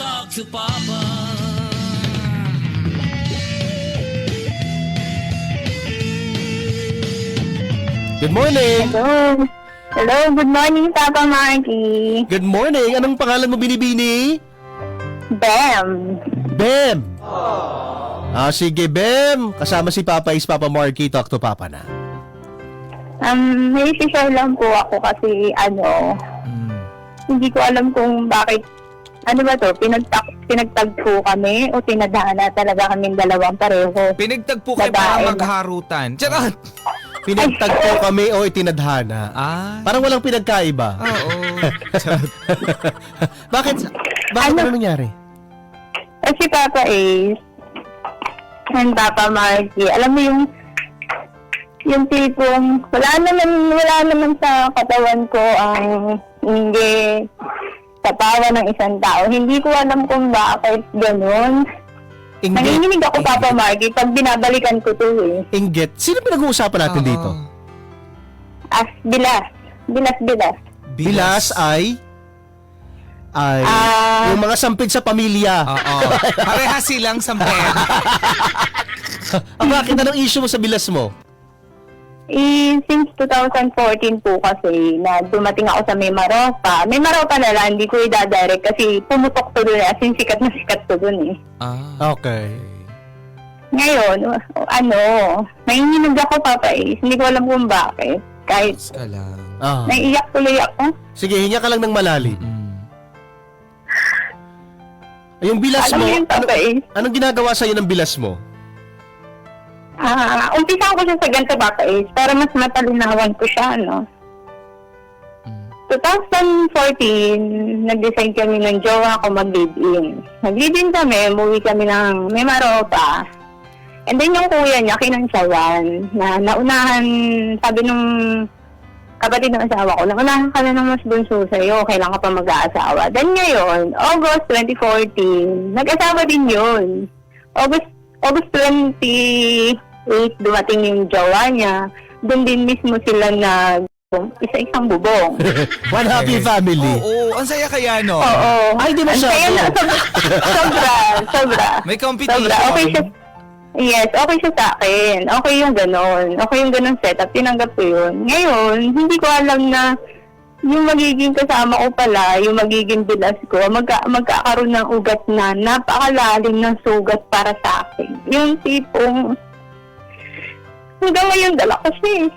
talk to Papa. Good morning! Hello. Hello, good morning, Papa Marky. Good morning! Anong pangalan mo binibini? Bam. Bem! Ah, sige, Bem! Kasama si Papa is Papa Marky. Talk to Papa na. Um, may share lang po ako kasi ano, hindi ko alam kung bakit ano ba to, pinagtag pinagtagpo kami o tinadhana talaga kaming dalawang pareho. Pinagtagpo kayo para magharutan. Charot! Pinagtagpo kami o itinadhana. Ah, Parang walang pinagkaiba. oo. Charot. Bakit? Bakit Ano? ano nangyari? Kasi Papa Ace and Papa Marky, alam mo yung yung tipong wala naman wala naman sa katawan ko ang hindi sa tawa ng isang tao. Hindi ko alam kung bakit ganun. Inggit? Nanginginig ako, Papa Marky, pag binabalikan ko to eh. Inggit? Sino pinag-uusapan natin Oo. dito? As bilas. Bilas, bilas. Bilas ay... Ay... Ah. yung mga sampid sa pamilya. Oo. Pareha silang sampen. Ah, bakit? Anong issue mo sa bilas mo? Eh, since 2014 po kasi na dumating ako sa Mimaropa. Mimaropa na lang, hindi ko i-direct kasi pumutok to doon. As in, sikat na sikat to doon eh. Ah. Okay. Ngayon, ano, nanginginig ako, Papa Ace. Hindi ko alam kung bakit. Kahit Tapos ka lang. Ah. naiiyak tuloy ako. Sige, hinga ka lang ng malalim. Mm. Yung bilas Alam mo, mo yun, ano, Papa Ace? anong ginagawa sa'yo ng bilas mo? Ah, umpisa ko siya sa ganito, Papa Ace, para mas matalinawan ko siya, no? Mm. 2014, nag-decide kami ng jowa ko mag-live-in. Nag-live-in kami, umuwi kami ng Mimaropa. And then yung kuya niya, kinansyawan, na naunahan, sabi nung kapatid ng asawa ko, naunahan ka na ng mas bunso sa'yo, kailan ka pa mag-aasawa. Then ngayon, August 2014, nag-asawa din yun. August August 28, dumating yung jowa niya. Doon din mismo sila nag isa-isang bubong. One happy family. Oo, ang saya kaya no? Oo. Ay, di Ang masyado. saya na. Sobra. sobra. sobra. May competition. Sobra. Okay siya. Yes, okay siya sa akin. Okay yung ganon. Okay yung ganon setup. Tinanggap ko yun. Ngayon, hindi ko alam na yung magiging kasama ko pala, yung magiging bilas ko, magka, magkakaroon ng ugat na napakalalim ng sugat para sa akin. Yung tipong hanggang ngayon dala ko siya eh.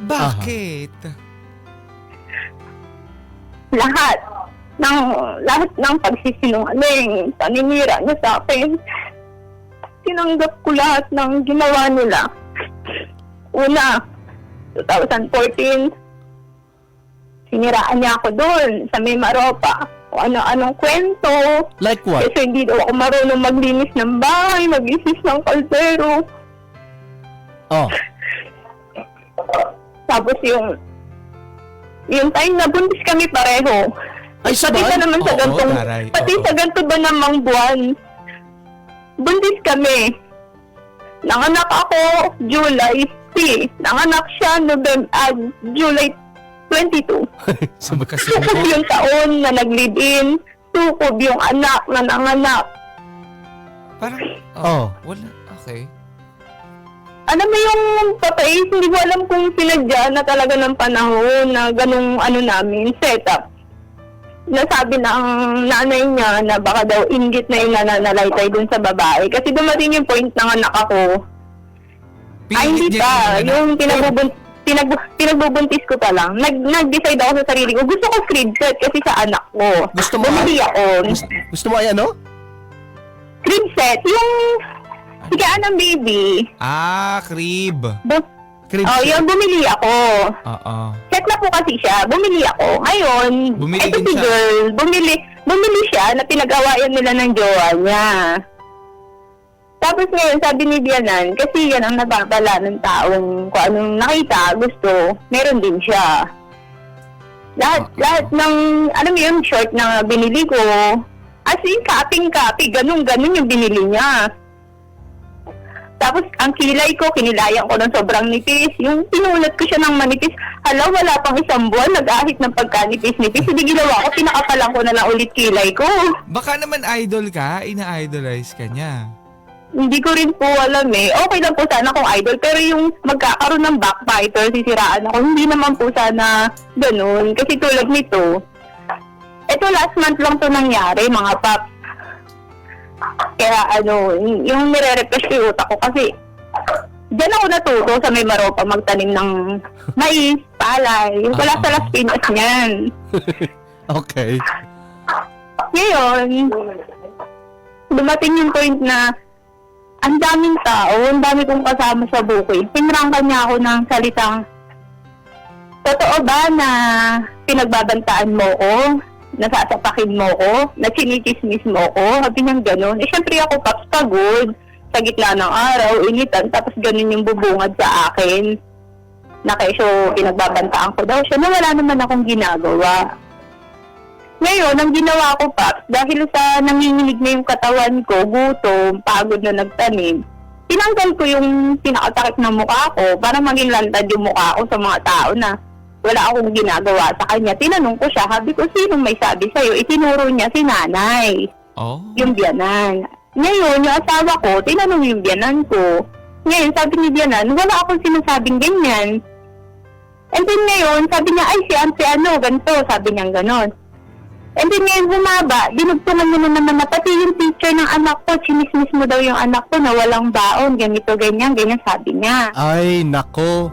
Bakit? lahat ng lahat ng pagsisinungaling, paninira niya sa akin. Tinanggap ko lahat ng ginawa nila. Una, 2014, siniraan niya ako doon sa Mimaropa. Kung ano-anong kwento. Like what? Kasi hindi daw ako marunong maglinis ng bahay, mag-isis ng kaldero. Oh. Tapos yung yung time na buntis kami pareho. Ay, Pati sabay? pa naman sa Oo, gantong, taray. pati Oo. sa ganito ba namang buwan, buntis kami. Nanganak ako July 3. Nanganak siya November, ah, July 22. Sa magkasunod. Sukob yung taon na nag-live-in. Sukob yung anak na nanganak. Parang, Oh. oh, wala. Okay. Alam mo yung papais, hindi ko alam kung sinadya na talaga ng panahon na ganung ano namin, setup. Nasabi ng nanay niya na baka daw inggit na yung nananalaytay dun sa babae. Kasi dumating yung point ng anak ako. Ay, hindi pa. yung- Yung pinagbubuntis, pinag, pinagbubuntis ko pa lang. Nag, nag-decide ako sa sarili ko. Gusto ko crib set kasi sa anak ko. Gusto mo Bumili ako. Gusto, gusto mo ay ano? Crib set. Yung higaan ng baby. Ah, crib. Bu- Crib oh, set. yung bumili ako. Oo. Set na po kasi siya. Bumili ako. Ngayon, Bumili eto din si siya. girl, bumili, bumili siya na pinag-awayan nila ng jowa niya. Tapos ngayon, sabi ni Dianan, kasi yan ang nababala ng taong kung anong nakita, gusto, meron din siya. Lahat, Oo. lahat ng, alam mo yun, short na binili ko, as in, kaping-kapi, ganun-ganun yung binili niya. Tapos, ang kilay ko, kinilayan ko ng sobrang nipis. Yung pinulat ko siya ng manipis, hala, wala pang isang buwan, nag-ahit ng pagkanipis-nipis. Hindi ginawa ko, pinakapalan ko na lang ulit kilay ko. Baka naman idol ka, ina-idolize ka niya. Hindi ko rin po alam eh. Okay lang po sana kung idol, pero yung magkakaroon ng backbiter, sisiraan ako, hindi naman po sana ganun. Kasi tulad nito, ito last month lang to nangyari, mga paps. Kaya ano, yung nire-refresh ko yung utak ko kasi Diyan ako natuto sa may maropa magtanim ng mais, palay. Yung pala sa Las Piñas niyan. Okay. Ngayon, dumating yung point na ang daming tao, ang dami kong kasama sa bukid. Pinrangka niya ako ng salitang, Totoo ba na pinagbabantaan mo ko? Nasasapakin mo ko? Na chinichismis mo ko? Sabi niyang ganun. Eh, syempre ako, paps, pagod. Sa gitna ng araw, initan, tapos ganun yung bubungad sa akin. Na kesyo, pinagbabantaan ko daw siya na wala naman akong ginagawa. Ngayon, ang ginawa ko, Paps, dahil sa nanginginig na yung katawan ko, gutom, pagod na nagtanim, tinanggal ko yung pinakatakip ng mukha ko para maging lantad yung mukha ko sa mga tao na wala akong ginagawa sa kanya. Tinanong ko siya, sabi ko, sino may sabi sa'yo? Itinuro niya si nanay, Oh? yung biyanan. Ngayon, yung asawa ko, tinanong yung biyanan ko. Ngayon, sabi ni biyanan, wala akong sinasabing ganyan. And then ngayon, sabi niya, ay, si Auntie ano, ganito, sabi niya ganon. And then ngayon bumaba, dinugtungan niya na naman na pati yung picture ng anak ko, chinismis mo daw yung anak ko na walang baon, ganito, ganyan, ganyan, sabi niya. Ay, nako.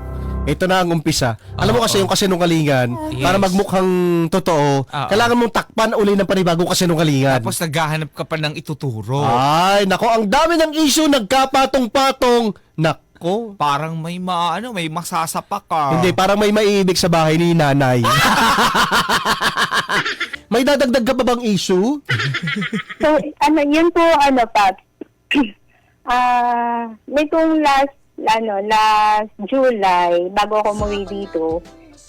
Ito na ang umpisa. Alam mo Oo. kasi yung kasinungalingan, Yes. para magmukhang totoo, Oo. kailangan mong takpan uli ng panibagong kasinungalingan. Tapos naghahanap ka pa ng ituturo. Ay, nako, ang dami ng issue, nagkapatong-patong. Nako. Parang may maano, may masasapak ka. Hindi, parang may maiibig sa bahay ni nanay. may dadagdag ka pa bang issue? So, ano, yun po, ano, Paps. Ah, nitong last, ano, last July, bago ako umuwi dito,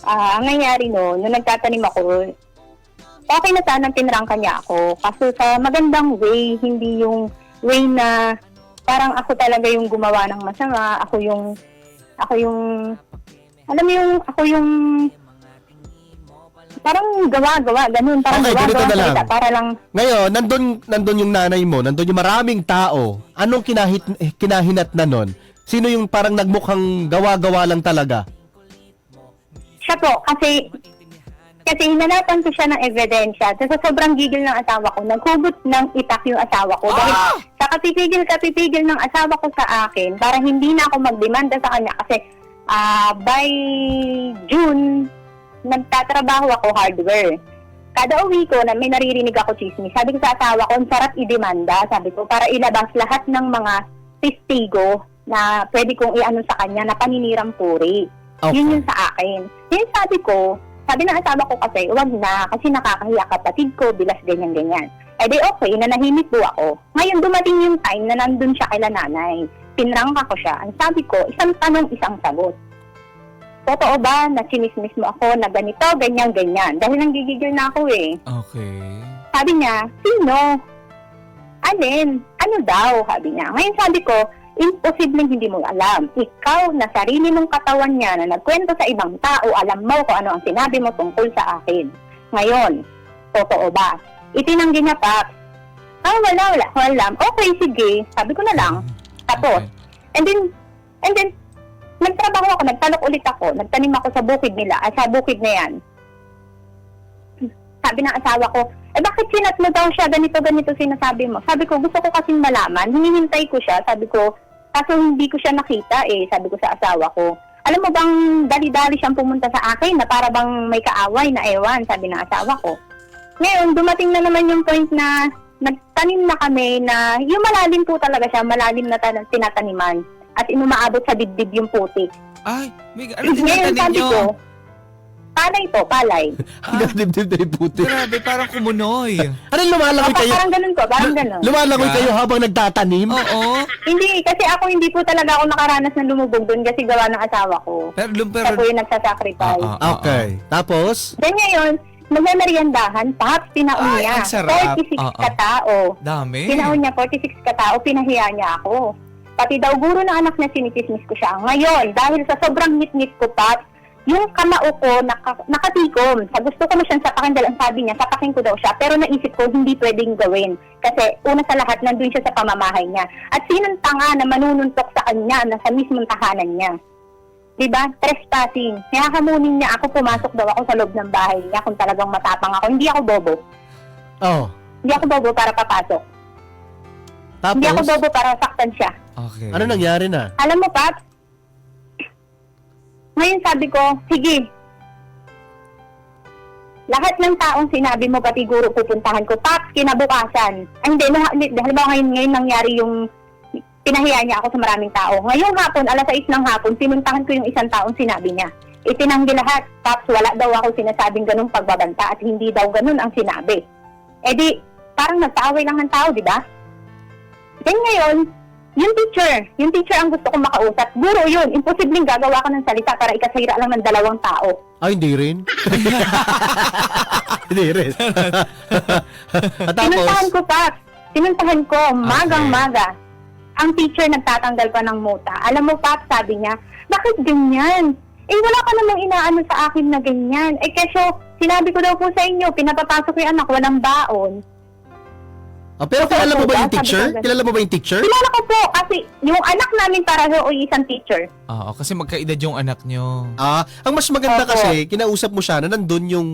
ah, ang nangyari no, nung nagtatanim ako, okay na sana pinrangka niya ako. Kaso sa magandang way, hindi yung way na parang ako talaga yung gumawa ng masama, ako yung, ako yung, alam mo yung, ako yung, parang gawa-gawa, ganun, parang Okay, ganito gawa-gawa na lang. salita, para lang, Ngayon, nandun, nandun yung nanay mo, nandun yung maraming tao. Anong kinahit, eh, kinahinat na nun? Sino yung parang nagmukhang gawa-gawa lang talaga? Siya po, kasi kasi hinanapan ko siya ng ebidensya. Tapos sa sobrang gigil ng asawa ko, naghugot ng itak yung asawa ko. Dahil sa kapipigil, kapipigil ng asawa ko sa akin, para hindi na ako magdemanda sa kanya. Kasi ah, by June, nagtatrabaho ako hardware. Kada uwi ko, na may naririnig ako chismis. Sabi ko sa asawa ko, ang sarap idemanda. Sabi ko, para ilabas lahat ng mga testigo na pwede kong iano sa kanya na paninirang puri. Okay. Yun yung sa akin. Yung sabi ko, sabi ng asawa ko kasi, wag na, kasi nakakahiya kapatid ko, bilas ganyan-ganyan. Eh di okay, nanahimik po ako. Ngayon dumating yung time na nandun siya kay nanay. Pinrangka ko siya. Ang sabi ko, isang tanong, isang sagot. Totoo ba na sinismis mo ako na ganito, ganyan-ganyan? Dahil nanggigigil na ako eh. Okay. Sabi niya, sino? Alin? Ano daw? Sabi niya. Ngayon sabi ko, imposibleng hindi mo alam. Ikaw na sarili mong katawan niya na nagkwento sa ibang tao, alam mo kung ano ang sinabi mo tungkol sa akin. Ngayon, totoo ba? Itinanggi niya pa, ah, wala, wala, ko alam. Okay, sige. Sabi ko na lang. Tapos, Okay. And then, and then, nagtrabaho ako, nagtalok ulit ako, nagtanim ako sa bukid nila, ah, sa bukid na yan. Sabi ng asawa ko, eh bakit sinat mo daw siya, ganito, ganito sinasabi mo? Sabi ko, gusto ko kasing malaman, hinihintay ko siya, sabi ko, kaso hindi ko siya nakita eh, sabi ko sa asawa ko. Alam mo bang dali-dali siyang pumunta sa akin na para bang may kaaway na ewan, sabi ng asawa ko. Ngayon, dumating na naman yung point na nagtanim na kami na yung malalim po talaga siya, malalim na tan- tinataniman. At inumaabot sa dibdib yung putik. Ay, may, ano Ngayon, tinatanim sabi nyo? ko, palay to, palay. Hanggang dibdib na yung puti. Grabe, parang kumunoy. Ano lumalangoy Pa- kayo? parang ganun ko, parang ganun. Lumalangoy Ah. kayo habang nagtatanim? Oo. hindi, kasi ako hindi po talaga ako nakaranas ng lumubog doon kasi gawa ng asawa ko. Pero, lum- Siya pero, po yung nagsasacrifice. Ah, ah. Okay. Tapos? Then ngayon, magmemeriendahan, paps, tinaon Ay, niya. ang sarap. 46 Oo. katao. dami. Tinaon niya, 46 katao, pinahiya niya ako. Pati daw guro ng anak niya, sinikismis ko siya. Ngayon, dahil sa sobrang ngit-ngit ko, Pat, yung kamao ko naka, nakatikom. Sa gusto ko na siyang sapakin dahil ang sabi niya, sapakin ko daw siya. Pero naisip ko, hindi pwedeng gawin. Kasi una sa lahat, nandun siya sa pamamahay niya. At sinong tanga na manununtok sa kanya na sa mismong tahanan niya? Diba? Trespassing. Kaya kamunin niya ako, pumasok daw ako sa loob ng bahay niya kung talagang matapang ako. Hindi ako bobo. Oh. Hindi ako bobo para papasok. Hindi ako Tapos, bobo para saktan siya. Okay. ano nangyari na? Alam mo, Paps, ngayon sabi ko, sige, lahat ng taong sinabi mo, pati guro pupuntahan ko, Paps, kinabukasan. Ay, hindi, na, hindi, halimbawa ngayon, ngayon nangyari yung pinahiya niya ako sa maraming tao. Ngayong hapon, alas 6 ng hapon, pinuntahan ko yung isang taong sinabi niya. Itinanggi lahat, Paps, wala daw ako sinasabing ganung pagbabanta at hindi daw ganun ang sinabi. Eh di, parang nagpaaway lang ng tao, di ba? Then ngayon, yung teacher, yung teacher ang gusto kong makausap. Guro yun, imposibleng gagawa ka ng salita para ikasira lang ng dalawang tao. Ay, hindi rin. hindi rin. At Pinuntahan tapos, ko pa, pinuntahan ko, magang-maga. Ang teacher nagtatanggal pa ng muta. Alam mo pa, sabi niya, bakit ganyan? Eh, wala ka namang inaano sa akin na ganyan. Eh, kesyo, sinabi ko daw po sa inyo, pinapapasok ko yung anak, walang baon. Oh, pero kilala mo ba yung teacher? Kilala mo ba yung teacher? Kilala ko po, kasi yung anak namin pareho o isang teacher. Oo, kasi magkaedad yung anak nyo. Ah, ang mas maganda Opo. kasi, kinausap mo siya na nandun yung,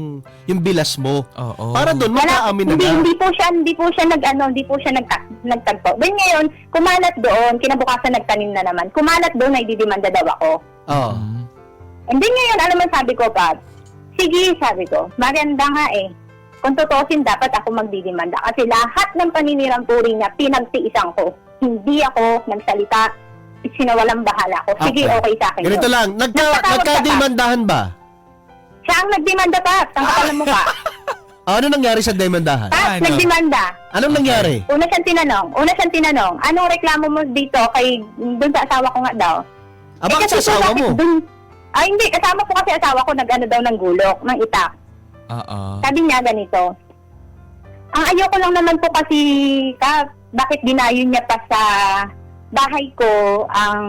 yung bilas mo. Oo. Para doon, Wala, magkaamin na hindi, hindi po siya, hindi po siya nag, ano, hindi po siya nagta, nagtagpo. Then ngayon, kumalat doon, kinabukasan nagtanim na naman. Kumalat doon, ay didimanda daw ako. Oh. Mm. And then ngayon, alam mo sabi ko, Pat, sige, sabi ko, maganda nga eh. Kung tutusin, dapat ako magdidimanda. Kasi lahat ng paninirang puri niya, pinagtiisan ko. Hindi ako nagsalita, sinawalang bahala ko. Sige, Okay. okay, sa akin. Ganito yun. lang, nagka, pa. nagkadimandahan ba? Siya ang nagdemanda, Pat. Ang kapal ng mukha. Ah, ano nangyari sa demandahan? Pat, Ano? nagdemanda. Anong Okay. nangyari? Una siyang tinanong, una siyang tinanong, anong reklamo mo dito kay, dun sa asawa ko nga daw? Ah, bakit kasi sa asawa bakit mo? Dun, ay hindi, kasama ko kasi asawa ko nag-ano daw ng gulok, ng itak. Oo. Sabi niya ganito, ang ayoko lang naman po kasi, ka, bakit dinayo niya pa sa bahay ko ang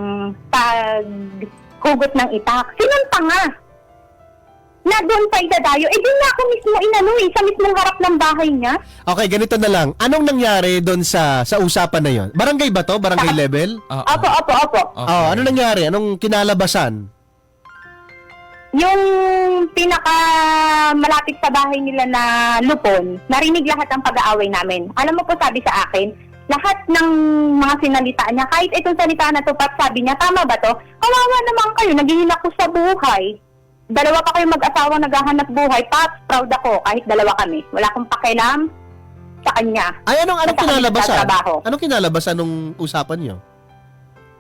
paghugot ng itak? Sinong tanga? Na doon pa idadayo, eh di na ako mismo inano eh, sa mismong harap ng bahay niya. Okay, ganito na lang. Anong nangyari doon sa sa usapan na yon? Barangay ba to? Barangay level? Oo. Opo, opo, opo. Okay. Oh, ano nangyari? Anong kinalabasan? Yung pinaka malapit sa bahay nila na lupon, narinig lahat ang pag-aaway namin. Alam mo po sabi sa akin, lahat ng mga sinalita niya, kahit itong salita na to, Pat, sabi niya, tama ba to? Kawawa naman kayo, naghihinak ko sa buhay. Dalawa pa kayo mag-asawa naghahanap buhay. Pat, proud ako, kahit dalawa kami. Wala akong pakialam sa kanya. Ay, anong, anong kinalabasan? Anong kinalabasan nung usapan nyo?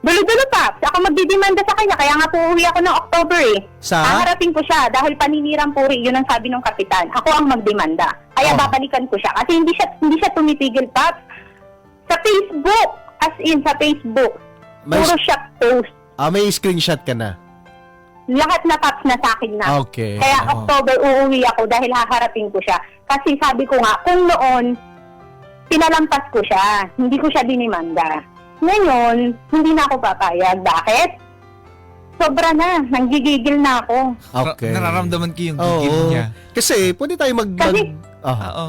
Dulo-dulo, Pat. Ako magdidemanda sa kanya, kaya nga po uwi ako ng October eh. Sa? Haharapin ko siya dahil paninirang puri, yun ang sabi ng kapitan. Ako ang magdemanda. Kaya Oh. babalikan ko siya kasi hindi siya hindi siya tumitigil pa sa Facebook. As in sa Facebook. May, Puro siya post. ah, may screenshot ka na. Lahat na paps na sa akin na. Okay. Kaya oo. October uuwi ako dahil haharapin ko siya. Kasi sabi ko nga, kung noon, pinalampas ko siya. Hindi ko siya dinimanda. Ngayon, hindi na ako papayag. Bakit? Sobra na. Nanggigigil na ako. Okay. Ra- nararamdaman ko yung Oo. gigil niya. Kasi, pwede tayo mag... Kasi- mag ah. Oo.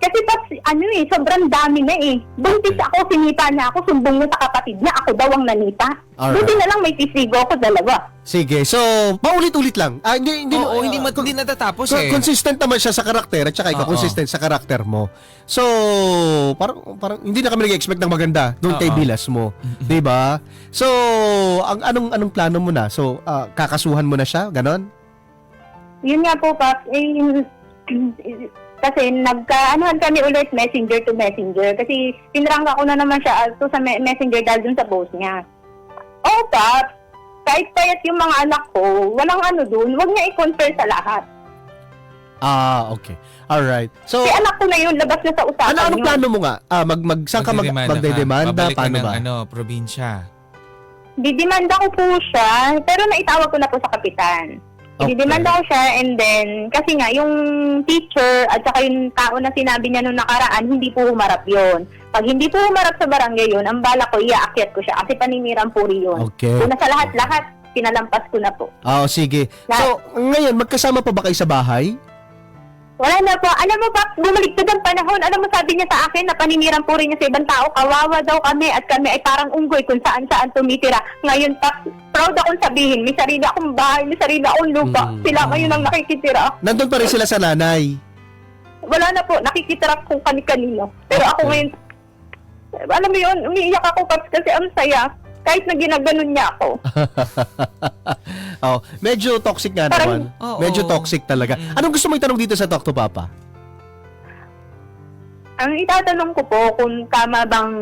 Kasi pas, ano eh, sobrang dami na eh. Buntis Okay. ako, sinipa niya ako, sumbong niya sa kapatid niya, ako daw ang nanita. Alright. Buti na lang may tisigo ako, dalawa. Sige, so, paulit-ulit lang. Ah, hindi, hindi, Oo, ah, hindi, mat- hindi natatapos eh. Consistent naman siya sa karakter at saka ikaw Oo. consistent sa karakter mo. So, parang parang hindi na kami nag-expect ng maganda doon kay Oo. Bilas mo, 'di ba? So, ang anong anong plano mo na? So, ah, kakasuhan mo na siya, ganon? Yun nga po, Paps, eh, kasi nagka-anuhan kami ulit messenger to messenger. Kasi pinrangka ko na naman siya to sa me- messenger dahil dun sa post niya. Oh, Paps, kahit payat yung mga anak ko, walang ano dun, wag niya i-confer sa lahat. Ah, okay. All right. So, Si anak ko na yun, labas na sa usapan ano anong yun. plano mo nga? Ah, mag mag saan ka mag Magdedemanda magdedemanda? Babalik ka Paano ng, ba? ano, probinsya. Didimanda ko po siya, pero naitawag ko na po sa kapitan. Okay. Dinidemanda ko siya and then, kasi nga, yung teacher at saka yung tao na sinabi niya nung nakaraan, hindi po humarap yon. Pag hindi po humarap sa barangay yun, ang bala ko, iaakyat ko siya kasi paninirang puri yun. Okay. Una sa lahat-lahat, pinalampas ko na po. Ah, sige. So, ngayon, magkasama pa ba kayo sa bahay? Wala na po. Alam mo ba, bumaligtad ang panahon. Alam mo, sabi niya sa akin na paninirang puri niya sa ibang tao, kawawa daw kami at kami ay parang unggoy kung saan-saan tumitira. Ngayon, pa, proud akong sabihin, may sarili akong bahay, may sarili akong lupa. Mm. Sila ngayon ang nakikitira. Nandun pa rin sila sa nanay. Wala na po, nakikitira kung kani-kanino. Pero ako ngayon, alam mo yun, umiiyak ako kasi ang saya. Kahit na ginaganon niya ako. oh, medyo toxic nga Parang- naman. Oo. Medyo toxic talaga. Mm. Anong gusto mo itanong dito sa Talk to Papa? Ang itatanong ko po kung tama bang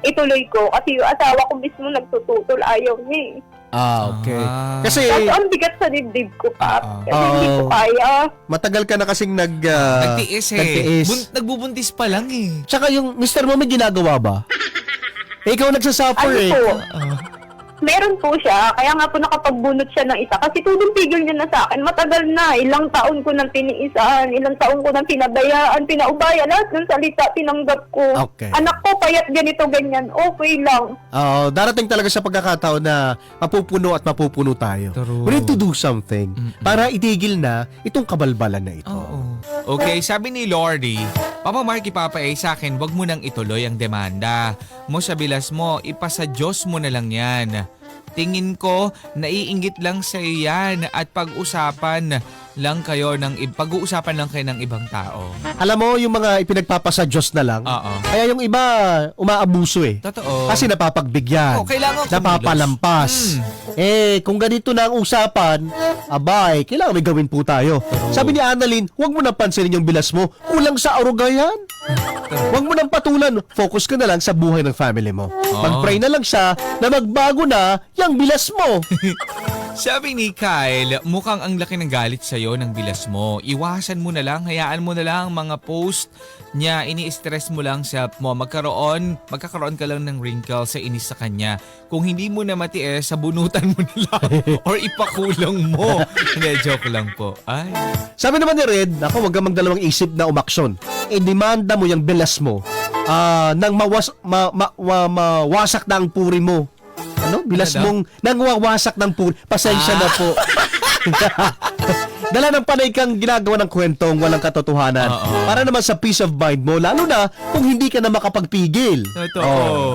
ituloy ko kasi yung asawa ko mismo nagtututol ayaw niya eh. Ah, okay. Ah. Kasi Kasi ang bigat sa dibdib ko, Pap. Oo. Kasi hindi ko Oo. kaya. matagal ka na kasing nag... ah, Nagtiis eh. nagtiis. Bun- nagbubuntis pa lang eh. Tsaka yung Mr. mo may ginagawa ba? Ikaw nagsasuffer Ano eh. po, Ah. Meron po siya. Kaya nga po nakapagbunot siya ng isa. Kasi tudong pigil niya na sa akin. Matagal na. Ilang taon ko nang tiniisan. Ilang taon ko nang pinabayaan. Pinaubaya. Lahat ng salita tinanggap ko. Okay. Anak ko, payat ganito, ganyan. Okay lang. Oo, darating talaga sa pagkakataon na mapupuno at mapupuno tayo. True. We need to do something Mm-mm. para itigil na itong kabalbalan na ito. Oo. Okay, sabi ni Lordy, Papa Marky Papa eh, sa akin, wag mo nang ituloy ang demanda. Mo sa bilas mo, ipasa Diyos mo na lang yan. Tingin ko, naiinggit lang sa yan at pag-usapan lang kayo ng pag-uusapan lang kayo ng ibang tao. Alam mo, yung mga ipinagpapasa Diyos na lang, Oo. kaya yung iba umaabuso eh. Totoo. Kasi napapagbigyan. Oh, kailangan kumilos. napapalampas. Mm. Eh, kung ganito na ang usapan, abay, kailangan may gawin po tayo. Sabi ni Annalyn, huwag mo nang pansinin yung bilas mo. Kulang sa aruga yan. Huwag mo nang patulan. Focus ka na lang sa buhay ng family mo. Oo. Mag-pray na lang siya na magbago na yung bilas mo. Sabi ni Kyle, mukhang ang laki ng galit sa'yo ng bilas mo. Iwasan mo na lang, hayaan mo na lang ang mga post niya, ini-stress mo lang self mo. Magkaroon, magkakaroon ka lang ng wrinkle sa inis sa kanya. Kung hindi mo na matiis, sabunutan mo na lang or ipakulong mo. Hindi, joke lang po. Ay, Sabi naman ni Red, ako wag kang magdalawang isip na umaksyon. E demanda mo yung bilas mo ah nang mawas, ma, ma, ma- mawasak na ang puri mo. Ano? Bilas Ano mong nang wawasak ng puri. Pasensya na po. Dala ng panay kang ginagawa ng kwentong walang katotohanan. Oo. Para naman sa peace of mind mo, lalo na kung hindi ka na makapagpigil. Totoo. Oh.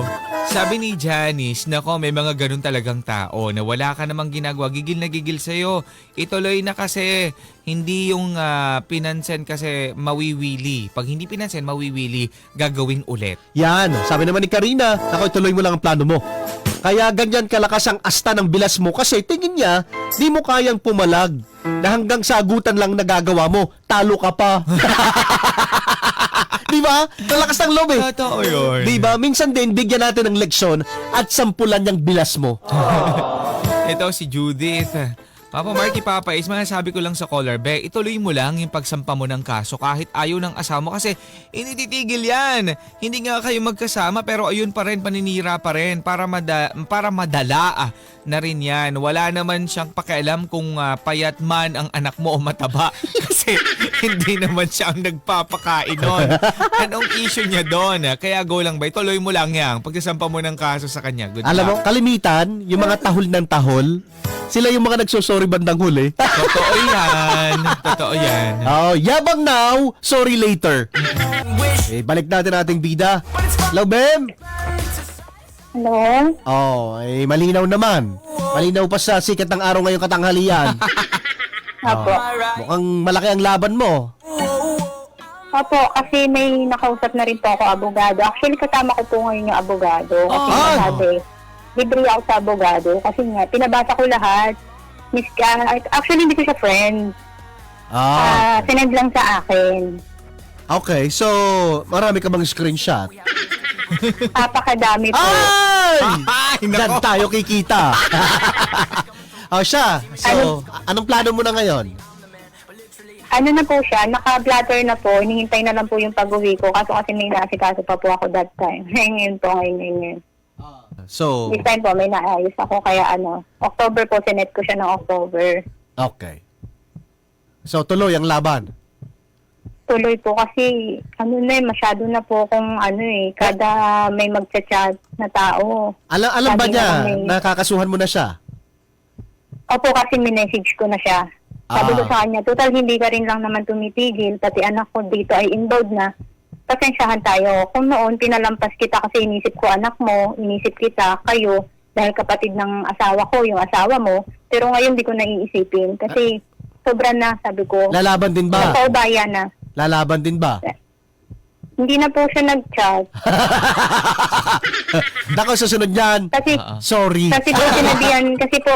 Sabi ni Janice, nako may mga ganun talagang tao na wala ka namang ginagawa, gigil na gigil sa'yo. Ituloy na kasi, hindi yung ah, pinansin kasi mawiwili. Pag hindi pinansin, mawiwili, gagawin ulit. Yan. Sabi naman ni Karina, ako ituloy mo lang ang plano mo. Kaya ganyan kalakas ang asta ng bilas mo kasi tingin niya, di mo kayang pumalag na hanggang sagutan lang nagagawa mo, talo ka pa. di ba? Kalakas ng loob eh. Totoo yun. Di ba? Minsan din, bigyan natin ng leksyon at sampulan yung bilas mo. Ito si Judith. Papa Marky Papa is mga sabi ko lang sa caller, Be, ituloy mo lang yung pagsampa mo ng kaso kahit ayaw ng asawa mo kasi inititigil yan. Hindi nga kayo magkasama pero ayun pa rin, paninira pa rin para, mada, para madala ah, na rin yan. Wala naman siyang pakialam kung ah, payat man ang anak mo o mataba kasi hindi naman siya ang nagpapakain nun. Anong issue niya doon? Kaya go lang ba, ituloy mo lang yan pagkasampa mo ng kaso sa kanya. Good Alam mo, luck. kalimitan, yung mga tahol ng tahol, sila yung mga nagsosorry bandang huli. Totoo yan. Totoo yan. Oh, yabang now, sorry later. Eh, balik natin ating bida. Hello, Bem? Hello? Oh, eh, malinaw naman. Malinaw pa sa sikat ng araw ngayong katanghalian. Apo. Mukhang malaki ang laban mo. Apo, kasi may nakausap na rin po ako abogado. Actually, kasama ko po ngayon yung abogado. Kasi Ah. nga sabi, libre ako sa abogado. Kasi nga, pinabasa ko lahat. Miss, ah, actually, hindi ko siya friend. Ah, Ah, sinend lang sa akin. okay. So, marami ka bang screenshot? Apakadami po. Ay! Ay, Diyan tayo kikita. oh, siya. So, anong plano mo na ngayon? Ano na po siya, naka-blatter na po. Hinihintay na lang po yung pag-uwi ko. Kaso kasi may naasikaso pa po ako that time. Ngayon po, ngayon, ngayon. So, This time po, may naayos ako. Kaya ano, October po, sinet ko siya ng October. Okay. So, tuloy ang laban. Tuloy po kasi ano na eh, masyado na po kung ano eh, kada may magchat-chat na tao. Alam, alam ba Sabi niya nga kami- nakakasuhan mo na siya? Opo kasi minessage ko na siya. Sabi ko Ah. sa kanya, total hindi ka rin lang naman tumitigil, pati anak ko dito ay involved na. Pasensyahan tayo. Kung noon, pinalampas kita kasi inisip ko anak mo, inisip kita, kayo, dahil kapatid ng asawa ko, yung asawa mo. Pero ngayon di ko naiisipin kasi sobra na, sabi ko. Lalaban din ba? Napaubaya na. Lalaban din ba? Hindi na po siya nag-chat. Dako susunod niyan. Kasi, Ah, ah. Sorry. kasi po sinabihan, kasi po,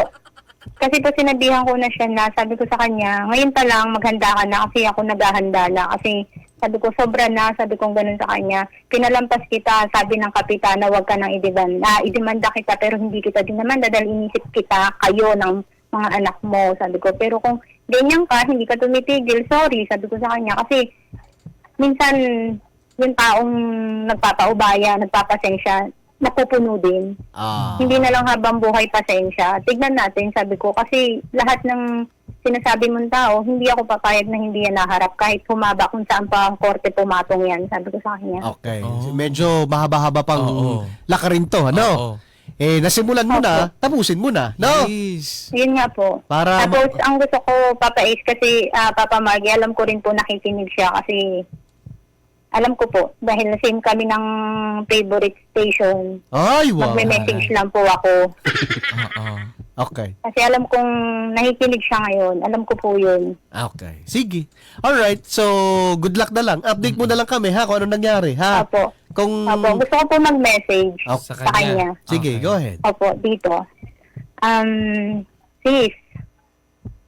kasi po sinabihan ko na siya na, sabi ko sa kanya, ngayon pa lang maghanda ka na kasi ako naghahanda na. Kasi sabi ko, sobra na, sabi ko ganun sa kanya. Pinalampas kita, sabi ng kapitana, huwag ka nang idemanda. Ah, idemanda kita pero hindi kita dinamanda dahil inisip kita, kayo ng mga anak mo. Sabi ko, pero kung ganyan ka, hindi ka tumitigil, sorry, sabi ko sa kanya. Kasi minsan yung taong nagpapaubaya, nagpapasensya, napupuno din. Ah. Hindi na lang habang buhay pasensya. Tignan natin, sabi ko. Kasi lahat ng sinasabi mong tao, hindi ako papayag na hindi yan naharap. Kahit humaba kung saan pa ang korte pumatong yan, sabi ko sa kanya. Okay. Oh. Medyo mahaba-haba pang Oo. lakarin to, ano? Oo. Eh, nasimulan mo na, tapusin mo na, no? Yes. Yun nga po. Para ma- Tapos, ang gusto ko, Papa Ace, kasi ah, Papa Margie, alam ko rin po nakikinig siya kasi alam ko po, dahil same kami ng favorite station, Ay, wow. magme-message lang po ako. Oo. Okay. Kasi alam kong nakikinig siya ngayon. Alam ko po yun. Okay. Sige. Alright. So, good luck na lang. Update mo na lang kami, ha? Kung ano nangyari, ha? Opo. Kung... Opo. Gusto ko po mag-message Okay. Sa sa kanya. kanya. Sige, Okay. go ahead. Opo, dito. Um, sis,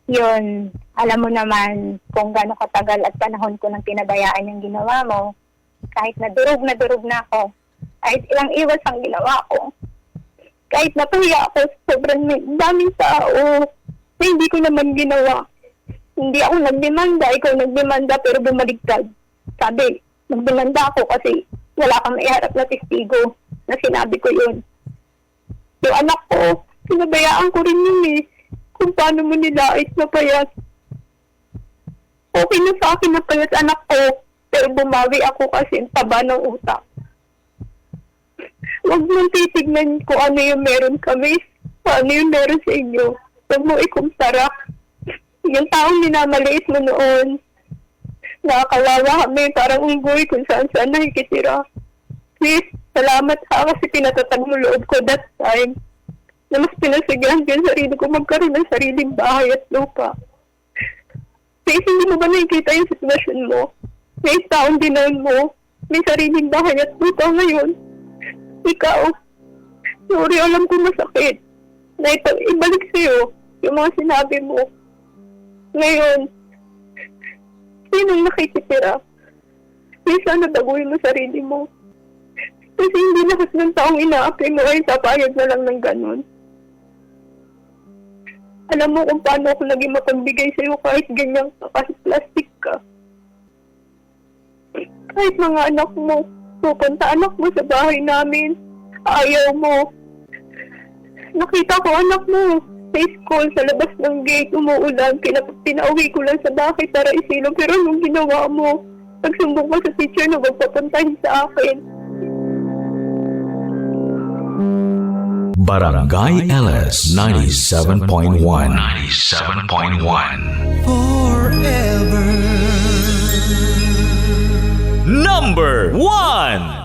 yun, alam mo naman kung gaano katagal at panahon ko nang pinabayaan yung ginawa mo. Kahit na durog na durog na ako. Kahit ilang iwas ang ginawa ko. Kahit napahiya ako sobrang daming tao hindi ko naman ginawa. Hindi ako nagdemanda, ikaw nagdemanda pero bumaliktad. Sabi, nagdemanda ako kasi wala kang iharap na testigo na sinabi ko yun. Yung anak ko, pinabayaan ko rin yun eh. Kung paano mo nilait na payat. Okay na sa akin na payat anak ko, pero bumawi ako kasi taba ng utak. Huwag mong titignan kung ano yung meron kami, kung ano yung meron sa inyo. Huwag mo ikumpara. Yung taong minamaliit mo noon, nakakawawa kami, parang unggoy kung saan saan nakikitira. Please, salamat ha kasi pinatatag mo loob ko that time na mas pinasigahan ko yung sarili ko magkaroon ng sariling bahay at lupa. Please, hindi mo ba nakikita yung sitwasyon mo? May taong dinan mo, may sariling bahay at lupa ngayon. Ikaw, sorry, alam ko masakit. Na ito, ibalik sa'yo yung mga sinabi mo. Ngayon, sinong nakikitira? Please, sana baguhin mo sarili mo. Kasi hindi lahat ng taong ina-apply mo ay papayag na lang ng ganun. Alam mo kung paano ako naging mapagbigay sa'yo kahit ganyan ka, kahit plastic ka. Kahit mga anak mo, pupunta anak mo sa bahay namin. Ayaw mo. Nakita ko anak mo sa school, sa labas ng gate, umuulan. Pina, pinauwi ko lang sa bahay para isilong. Pero anong ginawa mo? Nagsumbong ko sa teacher na magpapuntahin sa akin. Barangay LS 97.1 97.1 number one.